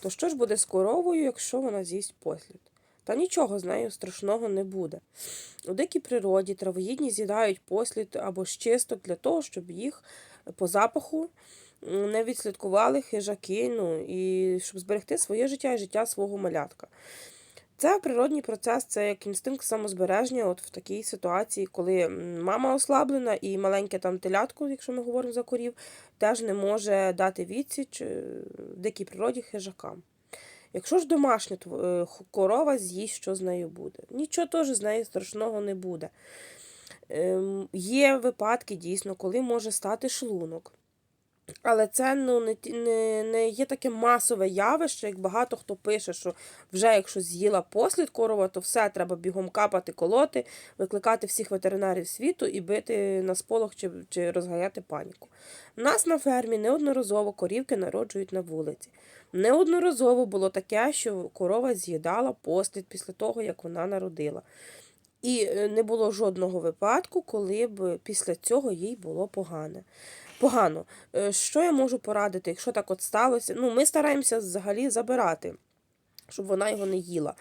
То що ж буде з коровою, якщо вона з'їсть послід? Та нічого з нею страшного не буде. У дикій природі травоїдні з'їдають послід або щисток для того, щоб їх по запаху не відслідкували хижаки, ну, і щоб зберегти своє життя і життя свого малятка. Це природній процес, це як інстинкт самозбереження от в такій ситуації, коли мама ослаблена і маленьке там телятко, якщо ми говоримо за корів, теж не може дати відсіч е, дикій природі хижакам. Якщо ж домашня е, корова з'їсть, що з нею буде? Нічого теж з нею страшного не буде. Ем, Є випадки дійсно, коли може стати шлунок. Але це ну, не, не, не є таке масове явище, як багато хто пише, що вже якщо з'їла послід корова, то все треба бігом капати, колоти, викликати всіх ветеринарів світу і бити на сполох чи, чи розганяти паніку. Нас на фермі неодноразово корівки народжують на вулиці. Неодноразово було таке, що корова з'їдала послід після того, як вона народила. І е, не було жодного випадку, коли б після цього їй було погане. Погано. Е, Що я можу порадити, якщо так от сталося? Ну, ми стараємося взагалі забирати, щоб вона його не їла.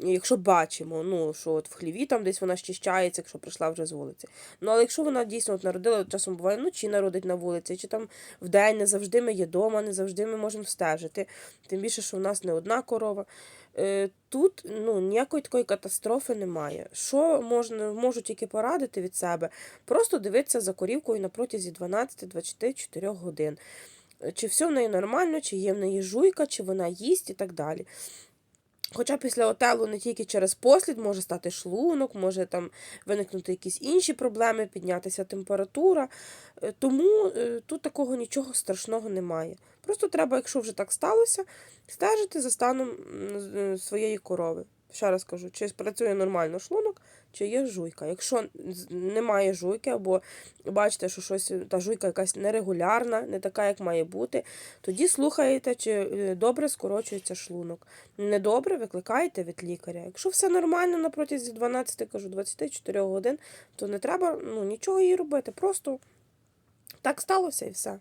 Якщо бачимо, ну, що от в хліві там десь вона щищається, якщо прийшла вже з вулиці. Ну, але якщо вона дійсно от народила, от часом буває вночі народить на вулиці, чи там вдень, не завжди ми є вдома, не завжди ми можемо стежити. Тим більше, що в нас не одна корова. Е, Тут ну, ніякої такої катастрофи немає. Що можна, можу тільки порадити від себе? Просто дивитися за корівкою на протязі 12-24 годин. Чи все в неї нормально, чи є в неї жуйка, чи вона їсть і так далі. Хоча після отелу не тільки через послід може стати шлунок, може там виникнути якісь інші проблеми, піднятися температура. Е, Тому е, тут такого нічого страшного немає. Просто треба, якщо вже так сталося, стежити за станом е, своєї корови. Ще раз кажу, чи працює нормально шлунок, чи є жуйка. Якщо немає жуйки, або бачите, що щось та жуйка якась нерегулярна, не така, як має бути, тоді слухаєте, чи е, добре скорочується шлунок. Недобре викликаєте від лікаря. Якщо все нормально на протязі 12, кажу, 24 годин, то не треба ну, нічого їй робити. Просто так сталося і все.